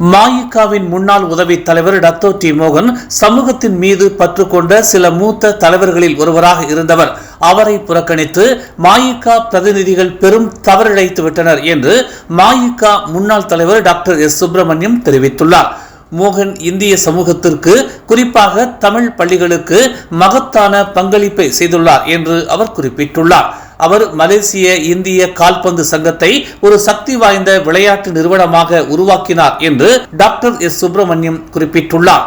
மாயிகாவின் முன்னாள் உதவி தலைவர் டத்தோ டி மோகன் சமூகத்தின் மீது பற்று கொண்ட சில மூத்த தலைவர்களில் ஒருவராக இருந்தவர். அவரை புறக்கணித்து மாயிகா பிரதிநிதிகள் பெரும் தவறிழைத்து விட்டனர் என்று மாயிகா முன்னாள் தலைவர் டாக்டர் எஸ் சுப்பிரமணியம் தெரிவித்துள்ளார். மோகன் இந்திய சமூகத்திற்கு குறிப்பாக தமிழ் பள்ளிகளுக்கு மகத்தான பங்களிப்பை செய்துள்ளார் என்று அவர் குறிப்பிட்டுள்ளார். அவர் மலேசிய இந்திய கால்பந்து சங்கத்தை ஒரு சக்தி வாய்ந்த விளையாட்டு நிறுவனமாக உருவாக்கினார் என்று டாக்டர் எஸ். சுப்பிரமணியம் குறிப்பிட்டுள்ளார்.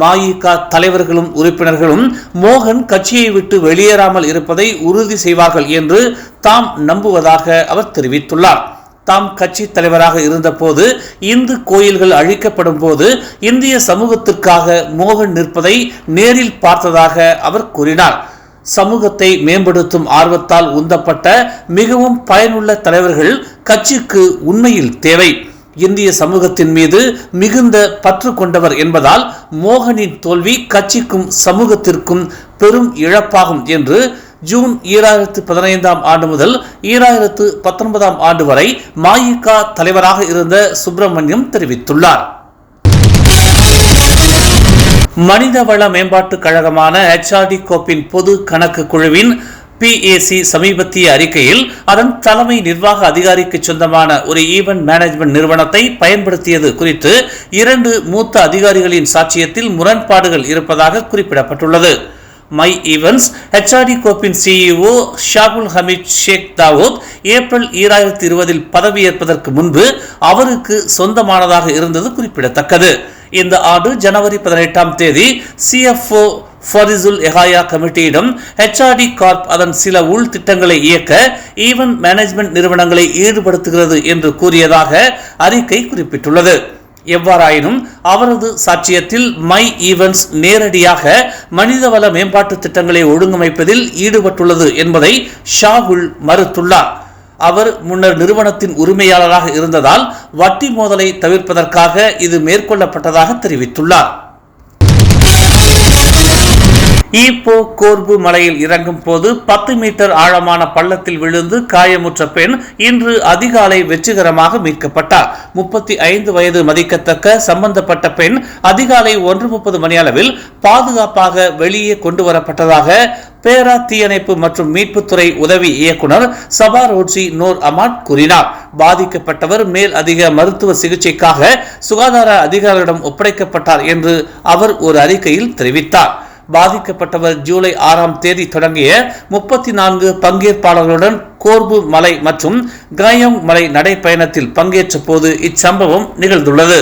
மாயிகா தலைவர்களும் உறுப்பினர்களும் மோகன் கட்சியை விட்டு வெளியேறாமல் இருப்பதை உறுதி செய்வார்கள் என்று தாம் நம்புவதாக அவர் தெரிவித்துள்ளார். தாம் கட்சி தலைவராக இருந்தபோது இந்து கோயில்கள் அழிக்கப்படும் போது இந்திய சமூகத்திற்காக மோகன் நிற்பதை நேரில் பார்த்ததாக அவர் கூறினார். சமூகத்தை மேம்படுத்தும் ஆர்வத்தால் உந்தப்பட்ட மிகவும் பயனுள்ள தலைவர்கள் கட்சிக்கு உண்மையில் தேவை. இந்திய சமூகத்தின் மீது மிகுந்த பற்று கொண்டவர் என்பதால் மோகனின் தோல்வி கட்சிக்கும் சமூகத்திற்கும் பெரும் இழப்பாகும் என்று ஜூன் ஈராயிரத்து பதினைந்தாம் ஆண்டு முதல் ஈராயிரத்து பத்தொன்பதாம் ஆண்டு வரை மாயிகா தலைவராக இருந்த சுப்பிரமணியம் தெரிவித்துள்ளார். மனிதவள மேம்பாட்டுக் கழகமான ஹெச்ஆர்டி கோப்பின் பொது கணக்கு குழுவின் பிஏசி சமீபத்திய அறிக்கையில் அதன் தலைமை நிர்வாக அதிகாரிக்கு சொந்தமான ஒரு ஈவென்ட் மேனேஜ்மெண்ட் நிறுவனத்தை பயன்படுத்தியது குறித்து இரண்டு மூத்த அதிகாரிகளின் சாட்சியத்தில் முரண்பாடுகள் இருப்பதாக குறிப்பிடப்பட்டுள்ளது. மை ஈவென்ட்ஸ் ஹெச்ஆர்டி கோப்பின் சிஇஓ ஷாகுல் ஹமீத் ஷேக் தாவூத் ஏப்ரல் ஈராயிரத்தி இருபதில் பதவியேற்பதற்கு முன்பு அவருக்கு சொந்தமானதாக இருந்தது குறிப்பிடத்தக்கது. இந்த ஆண்டு ஜனவரி பதினெட்டாம் தேதி சிஎஃப்ஓ ஃபரிசுல் எஹாயா கமிட்டியிடம் ஹெச்ஆர்டி கார்ப் அதன் சில உள் திட்டங்களை இயக்க ஈவென்ட் மேனேஜ்மெண்ட் நிறுவனங்களை ஈடுபடுத்துகிறது என்று கூறியதாக அறிக்கை குறிப்பிட்டுள்ளது. எவ்வாறாயினும் அவரது சாட்சியத்தில் மை ஈவென்ட்ஸ் நேரடியாக மனிதவள மேம்பாட்டு திட்டங்களை ஒழுங்கமைப்பதில் ஈடுபட்டுள்ளது என்பதை ஷாகுல் மறுத்துள்ளார். அவர் முன்னர் நிறுவனத்தின் உரிமையாளராக இருந்ததால் வட்டி மோதலை தவிர்ப்பதற்காக இது மேற்கொள்ளப்பட்டதாக தெரிவித்துள்ளார். ஈப்போ கோர்பு மலையில் இறங்கும் போது பத்து மீட்டர் ஆழமான பள்ளத்தில் விழுந்து காயமுற்ற பெண் இன்று அதிகாலை வெற்றிகரமாக மீட்கப்பட்டார். முப்பத்தி ஐந்து வயது மதிக்கத்தக்க சம்பந்தப்பட்ட பெண் அதிகாலை ஒன்று முப்பது மணி அளவில் பாதுகாப்பாக வெளியே கொண்டு வரப்பட்டதாக பேரா தீயணைப்பு மற்றும் மீட்புத்துறை உதவி இயக்குனர் சபா ரோட்சி நூர் அமாட் கூறினார். பாதிக்கப்பட்டவர் மேல் அதிக மருத்துவ சிகிச்சைக்காக சுகாதார அதிகாரிகளிடம் ஒப்படைக்கப்பட்டார் என்று அவர் ஒரு அறிக்கையில் தெரிவித்தார். பாதிக்கப்பட்டவர் ஜூலை ஆறாம் தேதி தொடங்கிய முப்பத்தி நான்கு பங்கேற்பாளர்களுடன் கோர்பு மலை மற்றும் கிராயம் மலை நடைப்பயணத்தில் பங்கேற்ற போது இச்சம்பவம் நிகழ்ந்துள்ளது.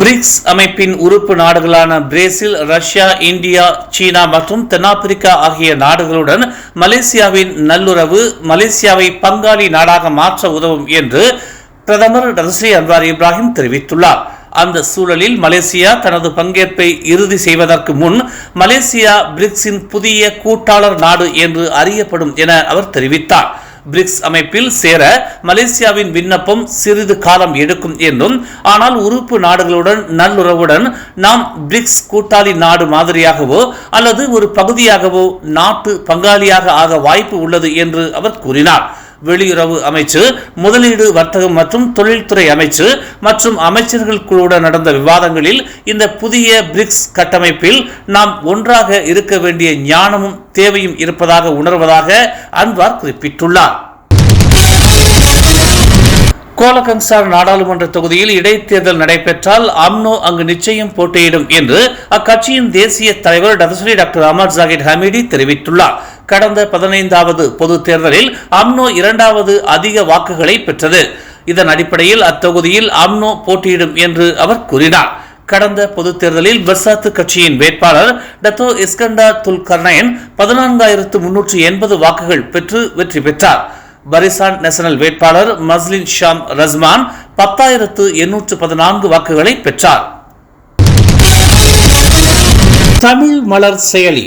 பிரிக்ஸ் அமைப்பின் உறுப்பு நாடுகளான பிரேசில் ரஷ்யா இந்தியா சீனா மற்றும் தென்னாப்பிரிக்கா ஆகிய நாடுகளுடன் மலேசியாவின் நல்லுறவு மலேசியாவை பங்காளி நாடாக மாற்ற உதவும் என்று பிரதமர் ரஸ்ரீ அன்வார் இப்ராஹிம் தெரிவித்துள்ளார். அந்த சூழலில் மலேசியா தனது பங்கேற்பை இறுதி செய்வதற்கு முன் மலேசியா பிரிக்ஸின் புதிய கூட்டாளர் நாடு என்று அறியப்படும் என அவர் தெரிவித்தார். பிரிக்ஸ் அமைப்பில் சேர மலேசியாவின் விண்ணப்பம் சிறிது காலம் எடுக்கும் என்றும் ஆனால் உறுப்பு நாடுகளுடன் நல்லுறவுடன் நாம் பிரிக்ஸ் கூட்டாளி நாடு மாதிரியாகவோ அல்லது ஒரு பகுதியாகவோ நாட்டு பங்காளியாக ஆக வாய்ப்பு உள்ளது என்று அவர் கூறினார். வெளியுறவு அமைச்சு முதலீடு வர்த்தகம் மற்றும் தொழில்துறை அமைச்சு மற்றும் அமைச்சர்கள் குழுவுடன் நடந்த விவாதங்களில் இந்த புதிய பிரிக்ஸ் கட்டமைப்பில் நாம் ஒன்றாக இருக்க வேண்டிய ஞானமும் தேவையும் இருப்பதாக உணர்வதாக அன்வார் குறிப்பிட்டுள்ளார். கோலகங்சார் நாடாளுமன்ற தொகுதியில் இடைத்தேர்தல் நடைபெற்றால் அம்னோ அங்கு நிச்சயம் போட்டியிடும் என்று அக்கட்சியின் தேசிய தலைவர் டதஸ்ரீ டாக்டர் அமர் ஜாகிர் ஹமீடி தெரிவித்துள்ளார். கடந்த பதினைந்தாவது பொது தேர்தலில் அம்னோ இரண்டாவது அதிக வாக்குகளை பெற்றது. இதன் அடிப்படையில் அத்தொகுதியில் அம்னோ போட்டியிடும் என்று அவர் கூறினார். கடந்த பொது தேர்தலில் பெர்சாத்து கட்சியின் வேட்பாளர் டத்தோ இஸ்கண்டா துல் கர்னயன் பதினான்காயிரத்து முன்னூற்று எண்பது வாக்குகள் பெற்று வெற்றி பெற்றார். பரிசான் நேஷனல் வேட்பாளர் மஸ்லின் ஷாம் ரஸ்மான் பத்தாயிரத்து எண்ணூற்று பதினான்கு வாக்குகளை பெற்றார். தமிழ் மலர் செயலி